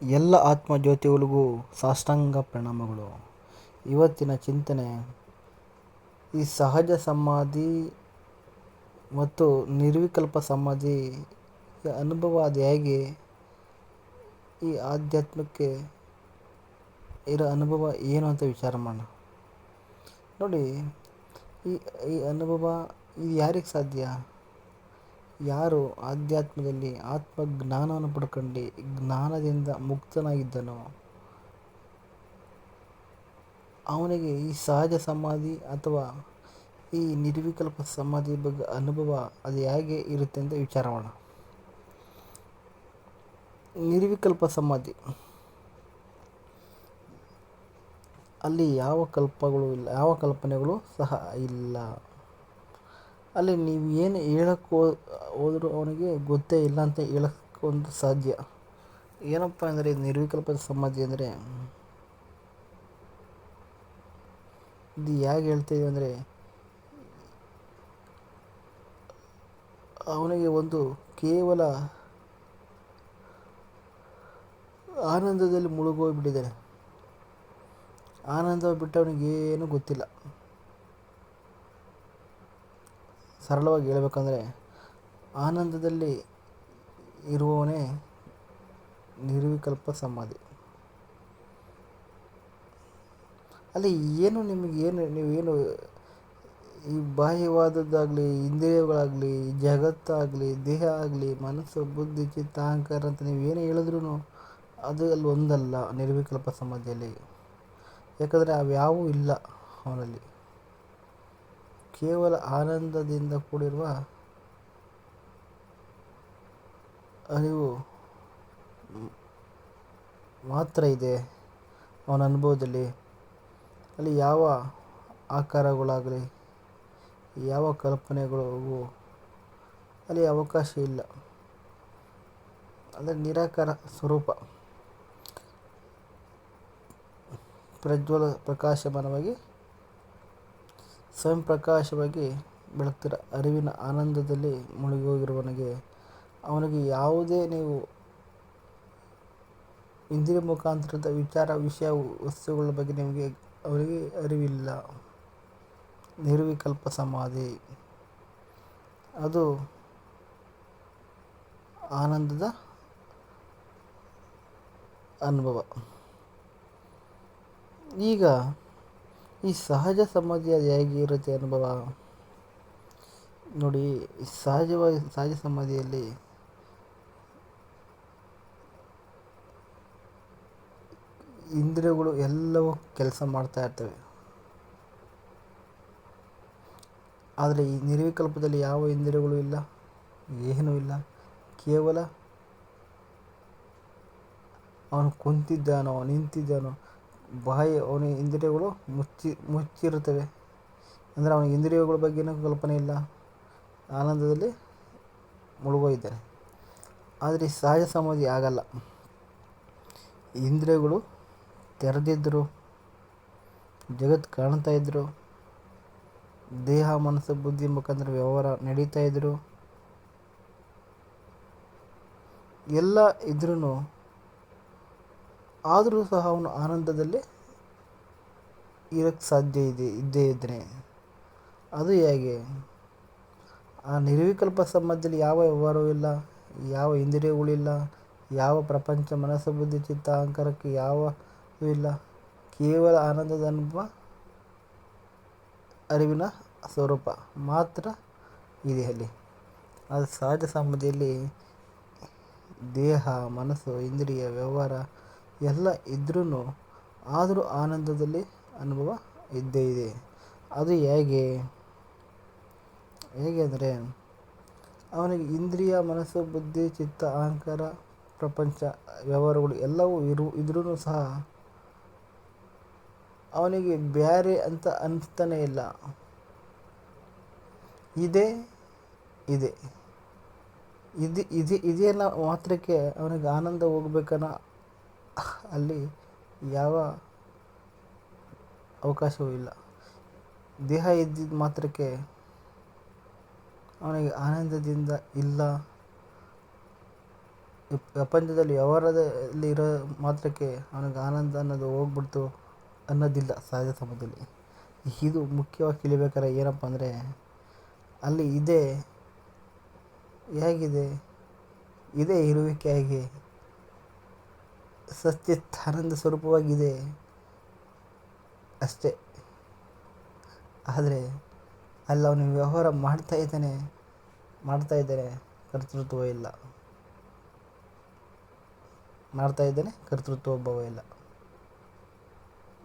ಎಲ್ಲ ಆತ್ಮಜ್ಯೋತಿಗಳಿಗೂ ಸಾಷ್ಟಾಂಗ ಪ್ರಣಾಮಗಳು. ಇವತ್ತಿನ ಚಿಂತನೆ, ಈ ಸಹಜ ಸಮಾಧಿ ಮತ್ತು ನಿರ್ವಿಕಲ್ಪ ಸಮಾಧಿ ಅನುಭವ ಅದು ಹೇಗೆ? ಈ ಆಧ್ಯಾತ್ಮಕ್ಕೆ ಇರೋ ಅನುಭವ ಏನು ಅಂತ ವಿಚಾರ ಮಾಡೋಣ. ನೋಡಿ, ಈ ಈ ಅನುಭವ ಇದು ಯಾರಿಗೆ ಸಾಧ್ಯ? ಯಾರು ಆಧ್ಯಾತ್ಮದಲ್ಲಿ ಆತ್ಮಜ್ಞಾನವನ್ನು ಪಡ್ಕೊಂಡು ಜ್ಞಾನದಿಂದ ಮುಕ್ತನಾಗಿದ್ದನೋ, ಅವನಿಗೆ ಈ ಸಹಜ ಸಮಾಧಿ ಅಥವಾ ಈ ನಿರ್ವಿಕಲ್ಪ ಸಮಾಧಿ ಬಗ್ಗೆ ಅನುಭವ ಅದು ಹೇಗೆ ಇರುತ್ತೆ ಅಂತ ವಿಚಾರ ಮಾಡೋಣ ನಿರ್ವಿಕಲ್ಪ ಸಮಾಧಿ. ಅಲ್ಲಿ ಯಾವ ಕಲ್ಪಗಳು ಇಲ್ಲ, ಯಾವ ಕಲ್ಪನೆಗಳು ಸಹ ಇಲ್ಲ. ಅಲ್ಲಿ ನೀವು ಏನು ಹೇಳಕ್ಕೆ ಹೋ ಹೋದರೂ ಅವನಿಗೆ ಗೊತ್ತೇ ಇಲ್ಲ ಅಂತ ಹೇಳಕ್ಕೆ ಒಂದು ಸಾಧ್ಯ. ಏನಪ್ಪ ಅಂದರೆ ನಿರ್ವಿಕಲ್ಪ ಸಮಾಧಿ ಅಂದರೆ, ಇದು ಹೇಗೆ ಹೇಳ್ತೀವಿ ಅಂದರೆ, ಅವನಿಗೆ ಒಂದು ಕೇವಲ ಆನಂದದಲ್ಲಿ ಮುಳುಗೋಗ್ಬಿಟ್ಟಿದ್ದಾನೆ. ಆನಂದ ಬಿಟ್ಟು ಅವನಿಗೇನು ಗೊತ್ತಿಲ್ಲ. ಸರಳವಾಗಿ ಹೇಳ್ಬೇಕಂದ್ರೆ ಆನಂದದಲ್ಲಿ ಇರುವವನೇ ನಿರ್ವಿಕಲ್ಪ ಸಮಾಧಿ. ಅಲ್ಲಿ ಏನು ನಿಮಗೆ ಏನು ನೀವೇನು ಈ ಬಾಹ್ಯವಾದದ್ದಾಗಲಿ, ಇಂದ್ರಿಯಗಳಾಗಲಿ, ಜಗತ್ತಾಗಲಿ, ದೇಹ ಆಗಲಿ, ಮನಸ್ಸು, ಬುದ್ಧಿ, ಚಿತ್ತ, ಅಹಂಕಾರ ಅಂತ ನೀವು ಏನೇ ಹೇಳಿದ್ರೂ ಅದು ಅಲ್ಲಿ ಒಂದಲ್ಲ ನಿರ್ವಿಕಲ್ಪ ಸಮಾಧಿಯಲ್ಲಿ. ಯಾಕಂದರೆ ಅವ್ಯಾವೂ ಇಲ್ಲ ಅವನಲ್ಲಿ. ಕೇವಲ ಆನಂದದಿಂದ ಕೂಡಿರುವ ಅರಿವು ಮಾತ್ರ ಇದೆ ಅವನ ಅನುಭವದಲ್ಲಿ. ಅಲ್ಲಿ ಯಾವ ಆಕಾರಗಳಾಗಲಿ, ಯಾವ ಕಲ್ಪನೆಗಳಿಗೂ ಅಲ್ಲಿ ಅವಕಾಶ ಇಲ್ಲ. ಅಂದರೆ ನಿರಾಕಾರ ಸ್ವರೂಪ. ಪ್ರಜ್ವಲ ಪ್ರಕಾಶಮಾನವಾಗಿ ಸ್ವಯಂ ಪ್ರಕಾಶವಾಗಿ ಬೆಳಗ್ತಿರ, ಅರಿವಿನ ಆನಂದದಲ್ಲಿ ಮುಳುಗಿ ಹೋಗಿರುವವನಿಗೆ ಅವನಿಗೆ ಯಾವುದೇ ನೀವು ಇಂದ್ರಿಯ ಮುಖಾಂತರದ ವಿಚಾರ, ವಿಷಯ, ವಸ್ತುಗಳ ಬಗ್ಗೆ ನಿಮಗೆ ಅವರಿಗೆ ಅರಿವಿಲ್ಲ. ನಿರ್ವಿಕಲ್ಪ ಸಮಾಧಿ. ಅದು ಆನಂದದ ಅನುಭವ. ಈಗ ಈ ಸಹಜ ಸಮಾಧಿ ಅದು ಹೇಗೆ ಇರುತ್ತೆ ಅನುಭವ? ನೋಡಿ ಸಹಜವಾಗಿ, ಸಹಜ ಸಮಾಧಿಯಲ್ಲಿ ಇಂದ್ರಿಯಗಳು ಎಲ್ಲವೂ ಕೆಲಸ ಮಾಡ್ತಾ ಇರ್ತವೆ. ಆದರೆ ಈ ನಿರ್ವಿಕಲ್ಪದಲ್ಲಿ ಯಾವ ಇಂದ್ರಿಯಗಳು ಇಲ್ಲ, ಏನೂ ಇಲ್ಲ. ಕೇವಲ ಅವನು ಕುಂತಿದ್ದಾನೋ, ನಿಂತಿದ್ದಾನೋ ಬಾಹ್ಯ ಅವನ ಇಂದ್ರಿಯಗಳು ಮುಚ್ಚಿ, ಮುಚ್ಚಿರುತ್ತವೆ. ಅಂದರೆ ಅವನ ಇಂದ್ರಿಯಗಳ ಬಗ್ಗೆನೂ ಕಲ್ಪನೆ ಇಲ್ಲ. ಆನಂದದಲ್ಲಿ ಮುಳುಗೋಗಿದ್ದಾನೆ. ಆದರೆ ಸಹಜ ಸಮಾಧಿ ಆಗಲ್ಲ. ಇಂದ್ರಿಯಗಳು ತೆರೆದಿದ್ದರು ಜಗತ್ತು ಕಾಣ್ತಾ ಇದ್ದರು ದೇಹ, ಮನಸ್ಸು, ಬುದ್ಧಿ ಮುಖಾಂತರ ವ್ಯವಹಾರ ನಡೀತಾ ಇದ್ದರು ಎಲ್ಲ ಇದ್ರೂ ಆದರೂ ಸಹ ಅವನು ಆನಂದದಲ್ಲಿ ಇರಕ್ಕೆ ಸಾಧ್ಯ ಇದೆ, ಇದ್ದೇ ಇದ್ದರೆ ಅದು ಹೇಗೆ? ಆ ನಿರ್ವಿಕಲ್ಪ ಸಮಾಜದಲ್ಲಿ ಯಾವ ವ್ಯವಹಾರವೂ ಇಲ್ಲ, ಯಾವ ಇಂದ್ರಿಯಗಳಿಲ್ಲ ಯಾವ ಪ್ರಪಂಚ ಮನಸ್ಸು ಬುದ್ಧಿ ಚಿತ್ತ ಅಹಂಕಾರಕ್ಕೆ ಯಾವ ಇಲ್ಲ. ಕೇವಲ ಆನಂದದ ಅನುಭವ, ಅರಿವಿನ ಸ್ವರೂಪ ಮಾತ್ರ ಇದೆ ಅಲ್ಲಿ. ಅದು ಸಹಜ ಸಮಾಧಿಯಲ್ಲಿ ದೇಹ, ಮನಸ್ಸು, ಇಂದ್ರಿಯ, ವ್ಯವಹಾರ ಎಲ್ಲ ಇದ್ರೂ ಆದರೂ ಆನಂದದಲ್ಲಿ ಅನುಭವ ಇದ್ದೇ ಇದೆ. ಅದು ಹೇಗೆ? ಹೇಗೆ ಅಂದರೆ, ಅವನಿಗೆ ಇಂದ್ರಿಯ, ಮನಸ್ಸು, ಬುದ್ಧಿ, ಚಿತ್ತ, ಅಹಂಕಾರ, ಪ್ರಪಂಚ ವ್ಯವಹಾರಗಳು ಎಲ್ಲವೂ ಇರು ಇದ್ರೂ ಸಹ ಅವನಿಗೆ ಬೇರೆ ಅಂತ ಅನ್ನಿಸ್ತಾನೇ ಇಲ್ಲ. ಇದೆ ಇದೆ. ಇದು, ಇದೆ ಇದೆಲ್ಲ ಮಾತ್ರಕ್ಕೆ ಅವನಿಗೆ ಆನಂದ ಹೋಗ್ಬೇಕನ್ನೋ ಅಲ್ಲಿ ಯಾವ ಅವಕಾಶವೂ ಇಲ್ಲ. ದೇಹ ಇದ್ದಿದ್ದ ಮಾತ್ರಕ್ಕೆ ಅವನಿಗೆ ಆನಂದದಿಂದ ಇಲ್ಲ. ಪ್ರಪಂಚದಲ್ಲಿ ವ್ಯವಹಾರದಲ್ಲಿ ಇರೋ ಮಾತ್ರಕ್ಕೆ ಅವನಿಗೆ ಆನಂದ ಅನ್ನೋದು ಹೋಗ್ಬಿಡ್ತು ಅನ್ನೋದಿಲ್ಲ ಸಹಜ ಸಮಯದಲ್ಲಿ. ಇದು ಮುಖ್ಯವಾಗಿ ತಿಳಿಬೇಕಾದ್ರೆ ಏನಪ್ಪ ಅಂದರೆ ಅಲ್ಲಿ ಇದೆ, ಹೇಗಿದೆ, ಇದೇ ಇರುವಿಕೆಯಾಗಿ ಸಚ್ಚಿತ್ತಾನಂದ ಸ್ವರೂಪವಾಗಿದೆ. ಅಷ್ಟೇ. ಆದರೆ ಅಲ್ಲಿ ಅವನು ವ್ಯವಹಾರ ಮಾಡ್ತಾ ಇದ್ದಾನೆ ಮಾಡ್ತಾ ಇದ್ದಾನೆ ಕರ್ತೃತ್ವ ಇಲ್ಲ. ಮಾಡ್ತಾ ಇದ್ದಾನೆ, ಕರ್ತೃತ್ವ ಭಾವ ಇಲ್ಲ.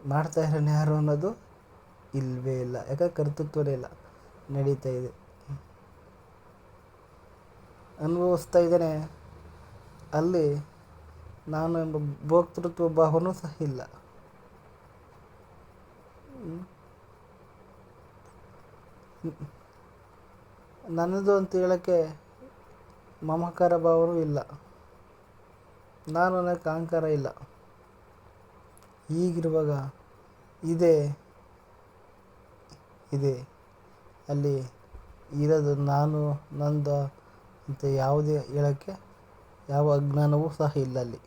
ಮಾಡ್ತಾ ಇರೋ ಯಾರು ಅನ್ನೋದು ಇಲ್ಲವೇ ಇಲ್ಲ. ಯಾಕಂದ್ರೆ ಕರ್ತೃತ್ವನೇ ಇಲ್ಲ. ನಡೀತಾ ಇದೆ. ಅನುಭವಿಸ್ತಾ ಇದ್ದಾನೆ. ಅಲ್ಲಿ ನಾನು ಎಂಬ ಭೋಕ್ತೃತ್ವ ಭಾವನೂ ಸಹ ಇಲ್ಲ. ನನ್ನದು ಅಂತ ಹೇಳೋಕ್ಕೆ ಮಮಕಾರ ಭಾವನೂ ಇಲ್ಲ. ನಾನು ಅನ್ನೋಕ್ಕೆ ಅಹಂಕಾರ ಇಲ್ಲ. ಈಗಿರುವಾಗ ಇದೆ ಇದೆ. ಅಲ್ಲಿ ಇರೋದು ನಾನು, ನಂದು ಅಂತ ಯಾವುದೇ ಹೇಳೋಕ್ಕೆ ಯಾವ ಅಜ್ಞಾನವೂ ಸಹ ಇಲ್ಲ ಅಲ್ಲಿ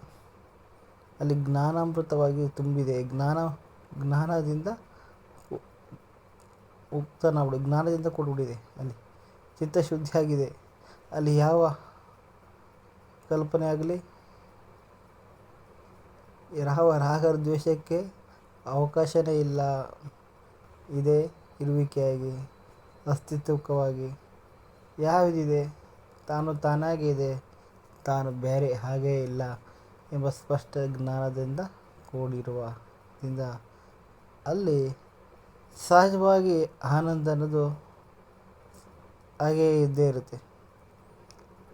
ಅಲ್ಲಿ ಜ್ಞಾನಾಮೃತವಾಗಿ ತುಂಬಿದೆ. ಜ್ಞಾನ, ಜ್ಞಾನದಿಂದ ಉಕ್ತನಾಗ್ಬಿಡು ಜ್ಞಾನದಿಂದ ಕೂಡಿಬಿಟ್ಟಿದೆ ಅಲ್ಲಿ. ಚಿತ್ತಶುದ್ಧಿಯಾಗಿದೆ. ಅಲ್ಲಿ ಯಾವ ಕಲ್ಪನೆ ಆಗಲಿ, ಯಾವ ರಾಗ ದ್ವೇಷಕ್ಕೆ ಅವಕಾಶವೇ ಇಲ್ಲ. ಇದೆ ಇರುವಿಕೆಯಾಗಿ ಅಸ್ತಿತ್ವಕವಾಗಿ ಯಾವುದಿದೆ? ತಾನು ತಾನಾಗಿದೆ ತಾನು ಬೇರೆ ಹಾಗೇ ಇಲ್ಲ ಎಂಬ ಸ್ಪಷ್ಟ ಜ್ಞಾನದಿಂದ ಕೂಡಿರುವದಿಂದ ಅಲ್ಲಿ ಸಹಜವಾಗಿ ಆನಂದ ಅನ್ನೋದು ಹಾಗೇ ಇದ್ದೇ ಇರುತ್ತೆ.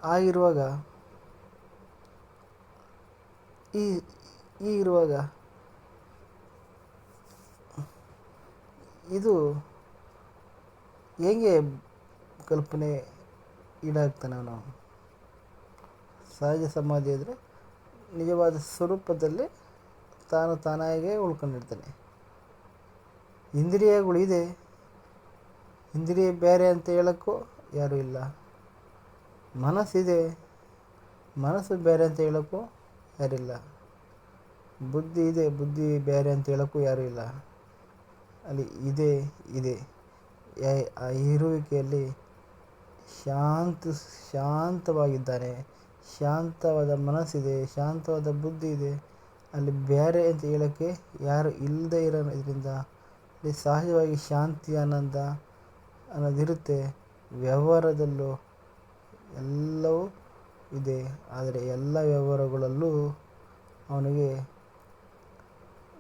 ಹಾಗಿರುವಾಗ ಈ ಇರುವಾಗ ಇದು ಹೇಗೆ ಕಲ್ಪನೆ ಈಡಾಗ್ತಾನೆ ಅವನು ಸಹಜ ಸಮಾಧಿ ಇದ್ದರೆ ನಿಜವಾದ ಸ್ವರೂಪದಲ್ಲಿ ತಾನು ತಾನಾಗೇ ಉಳ್ಕೊಂಡಿರ್ತಾನೆ. ಇಂದ್ರಿಯಗಳಿದೆ ಇಂದ್ರಿಯ ಬೇರೆ ಅಂತ ಹೇಳೋಕ್ಕೂ ಯಾರೂ ಇಲ್ಲ. ಮನಸ್ಸಿದೆ. ಮನಸ್ಸು ಬೇರೆ ಅಂತ ಹೇಳೋಕ್ಕೂ ಯಾರಿಲ್ಲ ಬುದ್ಧಿ ಇದೆ. ಬುದ್ಧಿ ಬೇರೆ ಅಂತ ಹೇಳೋಕ್ಕೂ ಯಾರೂ ಇಲ್ಲ. ಅಲ್ಲಿ ಇದೆ ಇದೆ. ಆ ಇರುವಿಕೆಯಲ್ಲಿ ಶಾಂತ, ಶಾಂತವಾಗಿದ್ದಾನೆ. ಶಾಂತವಾದ ಮನಸ್ಸಿದೆ, ಶಾಂತವಾದ ಬುದ್ಧಿ ಇದೆ. ಅಲ್ಲಿ ಬೇರೆ ಅಂತ ಹೇಳೋಕ್ಕೆ ಯಾರು ಇಲ್ಲದೆ ಇರೋ ಇದರಿಂದ ಅಲ್ಲಿ ಸಹಜವಾಗಿ ಶಾಂತಿ ಆನಂದ ಅನ್ನೋದಿರುತ್ತೆ. ವ್ಯವಹಾರದಲ್ಲೂ ಎಲ್ಲವೂ ಇದೆ. ಆದರೆ ಎಲ್ಲ ವ್ಯವಹಾರಗಳಲ್ಲೂ ಅವನಿಗೆ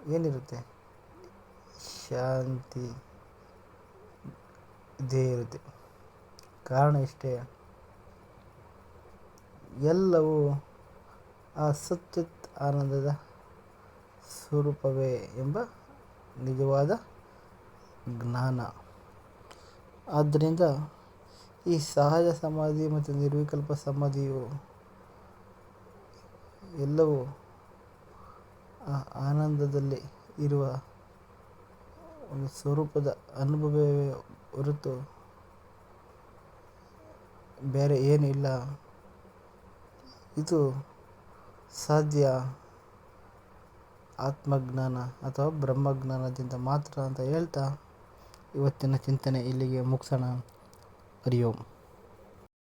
ಏನಿರುತ್ತೆ? ಶಾಂತಿ ಇದೇ ಇರುತ್ತೆ. ಕಾರಣ ಇಷ್ಟೇ. ಎಲ್ಲವೂ ಆ ಸಚ್ಚಿತ್ ಆನಂದದ ಸ್ವರೂಪವೇ ಎಂಬ ನಿಜವಾದ ಜ್ಞಾನ. ಆದ್ದರಿಂದ ಈ ಸಹಜ ಸಮಾಧಿ ಮತ್ತು ನಿರ್ವಿಕಲ್ಪ ಸಮಾಧಿಯು ಎಲ್ಲವೂ ಆ ಆನಂದದಲ್ಲಿ ಇರುವ ಒಂದು ಸ್ವರೂಪದ ಅನುಭವವೇ ಹೊರತು ಬೇರೆ ಏನೂ ಇಲ್ಲ. ಇದು ಸಾಧ್ಯ ಆತ್ಮಜ್ಞಾನ ಅಥವಾ ಬ್ರಹ್ಮಜ್ಞಾನದಿಂದ ಮಾತ್ರ ಅಂತ ಹೇಳ್ತಾ ಇವತ್ತಿನ ಚಿಂತನೆ ಇಲ್ಲಿಗೆ ಮುಗಿಸೋಣ. ಹರಿ